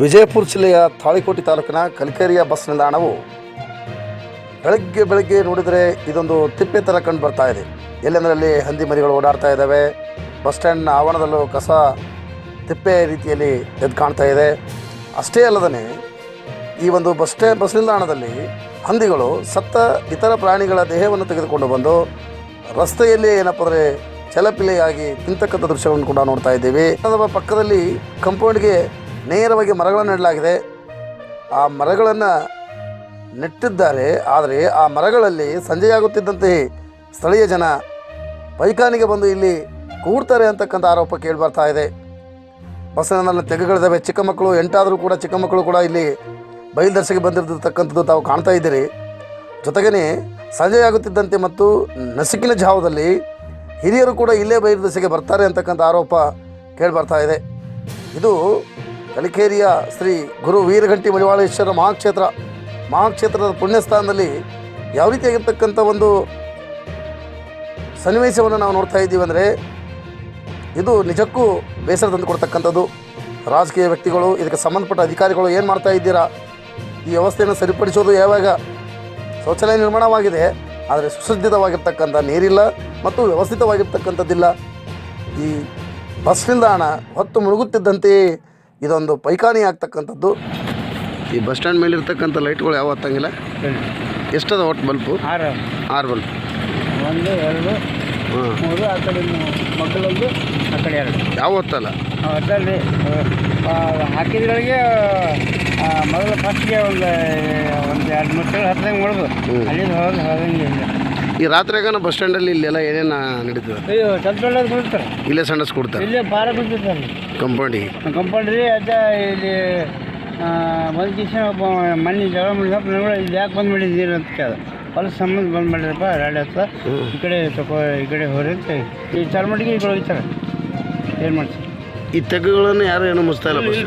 ವಿಜಯಪುರ ಜಿಲ್ಲೆಯ ತಾಳಿಕೋಟಿ ತಾಲೂಕಿನ ಕಲಿಕೇರಿಯ ಬಸ್ ನಿಲ್ದಾಣವು ಬೆಳಗ್ಗೆ ಬೆಳಗ್ಗೆ ನೋಡಿದರೆ ಇದೊಂದು ತಿಪ್ಪೆ ಥರ ಕಂಡು ಬರ್ತಾ ಇದೆ. ಎಲ್ಲೆಂದರಲ್ಲಿ ಹಂದಿ ಮರಿಗಳು ಓಡಾಡ್ತಾ ಇದ್ದಾವೆ. ಬಸ್ ಸ್ಟ್ಯಾಂಡ್ನ ಆವರಣದಲ್ಲೂ ಕಸ ತಿಪ್ಪೆ ರೀತಿಯಲ್ಲಿ ಎದ್ದು ಕಾಣ್ತಾ ಇದೆ. ಅಷ್ಟೇ ಅಲ್ಲದೇ ಈ ಒಂದು ಬಸ್ ಸ್ಟ್ಯಾಂಡ್ ಬಸ್ ನಿಲ್ದಾಣದಲ್ಲಿ ಹಂದಿಗಳು ಸತ್ತ ಇತರ ಪ್ರಾಣಿಗಳ ದೇಹವನ್ನು ತೆಗೆದುಕೊಂಡು ಬಂದು ರಸ್ತೆಯಲ್ಲಿ ಏನಪ್ಪ ಅಂದರೆ ಚಲಪಿಲೆಯಾಗಿ ತಿಂತಕ್ಕಂಥ ದೃಶ್ಯವನ್ನು ಕೂಡ ನೋಡ್ತಾ ಇದ್ದೀವಿ. ಅದರ ಪಕ್ಕದಲ್ಲಿ ಕಂಪೌಂಡ್ಗೆ ನೇರವಾಗಿ ಮರಗಳನ್ನು ನೆಡಲಾಗಿದೆ. ಆ ಮರಗಳನ್ನು ನೆಟ್ಟಿದ್ದಾರೆ. ಆದರೆ ಆ ಮರಗಳಲ್ಲಿ ಸಂಜೆಯಾಗುತ್ತಿದ್ದಂತೆ ಸ್ಥಳೀಯ ಜನ ಪೈಖಾನಿಗೆ ಬಂದು ಇಲ್ಲಿ ಕೂಡ್ತಾರೆ ಅಂತಕ್ಕಂಥ ಆರೋಪ ಕೇಳಿ ಬರ್ತಾ ಇದೆ ಬಸ್ಸಿನಲ್ಲಿ ತೆಗೆಗಳಿದ್ದಾವೆ ಚಿಕ್ಕ ಮಕ್ಕಳು, ಎಂಟಾದರೂ ಕೂಡ ಚಿಕ್ಕ ಮಕ್ಕಳು ಕೂಡ ಇಲ್ಲಿ ಬಯಲುದರ್ಶಿಗೆ ಬಂದಿರತಕ್ಕಂಥದ್ದು ತಾವು ಕಾಣ್ತಾ ಇದ್ದೀರಿ. ಜೊತೆಗೇ ಸಂಜೆಯಾಗುತ್ತಿದ್ದಂತೆ ಮತ್ತು ನಸುಕಿನ ಜಾವದಲ್ಲಿ ಹಿರಿಯರು ಕೂಡ ಇಲ್ಲೇ ಬಯಲುದರ್ಶಿಗೆ ಬರ್ತಾರೆ ಅಂತಕ್ಕಂಥ ಆರೋಪ ಕೇಳಿ ಬರ್ತಾ ಇದೆ. ಇದು ಕಲಿಕೇರಿಯ ಶ್ರೀ ಗುರು ವೀರಘಂಟಿ ಮಡಿವಾಳೇಶ್ವರ ಮಹಾಕ್ಷೇತ್ರ, ಮಹಾಕ್ಷೇತ್ರದ ಪುಣ್ಯಸ್ಥಾನದಲ್ಲಿ ಯಾವ ರೀತಿಯಾಗಿರ್ತಕ್ಕಂಥ ಒಂದು ಸನ್ನಿವೇಶವನ್ನು ನಾವು ನೋಡ್ತಾ ಇದ್ದೀವಿ ಅಂದರೆ ಇದು ನಿಜಕ್ಕೂ ಬೇಸರ ತಂದು ಕೊಡ್ತಕ್ಕಂಥದ್ದು ರಾಜಕೀಯ ವ್ಯಕ್ತಿಗಳು, ಇದಕ್ಕೆ ಸಂಬಂಧಪಟ್ಟ ಅಧಿಕಾರಿಗಳು ಏನು ಮಾಡ್ತಾ ಇದ್ದೀರಾ? ಈ ವ್ಯವಸ್ಥೆಯನ್ನು ಸರಿಪಡಿಸೋದು ಯಾವಾಗ? ಶೌಚಾಲಯ ನಿರ್ಮಾಣವಾಗಿದೆ, ಆದರೆ ಸುಸಜ್ಜಿತವಾಗಿರ್ತಕ್ಕಂಥ ನೀರಿಲ್ಲ ಮತ್ತು ವ್ಯವಸ್ಥಿತವಾಗಿರ್ತಕ್ಕಂಥದ್ದಿಲ್ಲ. ಈ ಬಸ್ ನಿಲ್ದಾಣ ಹೊತ್ತು ಮುಳುಗುತ್ತಿದ್ದಂತೆಯೇ ಇದೊಂದು ಪೈಖಾನಿ ಆಗ್ತಕ್ಕಂಥದ್ದು. ಈ ಬಸ್ ಸ್ಟ್ಯಾಂಡ್ ಮೇಲೆ ಇರ್ತಕ್ಕಂಥ ಲೈಟ್ಗಳು ಯಾವ ಹತ್ತಂಗಿಲ್ಲ? ಎಷ್ಟದ ಒಟ್ಟು ಬಲ್ಪು? ಆರು ಆರು ಬಲ್ಪ್. ಒಂದು ಎರಡು ಮೂರು ಆ ಕಡೆ ಮಕ್ಕಳೊಂದು ಆ ಕಡೆ ಎರಡು. ಯಾವ ಹೊತ್ತಲ್ಲ? ಅದರಲ್ಲಿ ಹಾಕಿದ್ರೊಳಗೆ ಮೊದಲು ಫಸ್ಟ್ಗೆ ಒಂದು ಒಂದು ಎರಡು ಮೂರು ತಿಂಗಳು ಹತ್ತಂಗೆ ಮಾಡ್ಬೋದು. ಅಲ್ಲಿಂದ ಹೋಗಿ ಹೋದಂಗೆ ಇಲ್ಲ ಈ ರಾತ್ರಿಯಾಗ ಬಸ್ ಸ್ಟ್ಯಾಂಡಲ್ಲಿ ಇಲ್ಲೆಲ್ಲ ಏನೇನು ನಡೀತದೆ? ಅಯ್ಯೋ ಒಳ್ಳೇದು ಬಿಡ್ತಾರೆ ಇಲ್ಲೇ ಸಂಡಸ್ ಕೊಡ್ತಾರೆ. ಇಲ್ಲೇ ಬಾರ ಬಿಡ್ತಿರ್ತಾರೆ ಕಂಪೌಂಡಿಗೆ. ಕಂಪೌಂಡ್ರಿ ಅದ ಇಲ್ಲಿ ಒಂದು ದಿವಸ ಒಬ್ಬ ಮನೆ ಜಗಳ ಮಾಡಿದಪ್ಪ ನೋಡ ಇಲ್ಲಿ ಯಾಕೆ ಬಂದು ಮಾಡಿದ್ದೀರಿ ಅಂತ ಕೇಳ. ಹೊಲ ಸಂಬಂಧ ಬಂದು ಮಾಡಿದ್ರಪ್ಪ ರಾಡಿ ಹತ್ತ ಈ ಕಡೆ ತಗೋ ಈ ಕಡೆ ಹೋರಿ ಅಂತ ಈ ಚಾರ್ಮಡಿಗೆ ಈ ಕಡೆ ಹೋಗ್ತಾರೆ. ಏನು ಮಾಡ್ತೀವಿ ಈ ತೆಗ್ಗುಗಳನ್ನು ಯಾರು ಏನು ಮುಚ್ತಾ ಇಲ್ಲ ಬಸ್.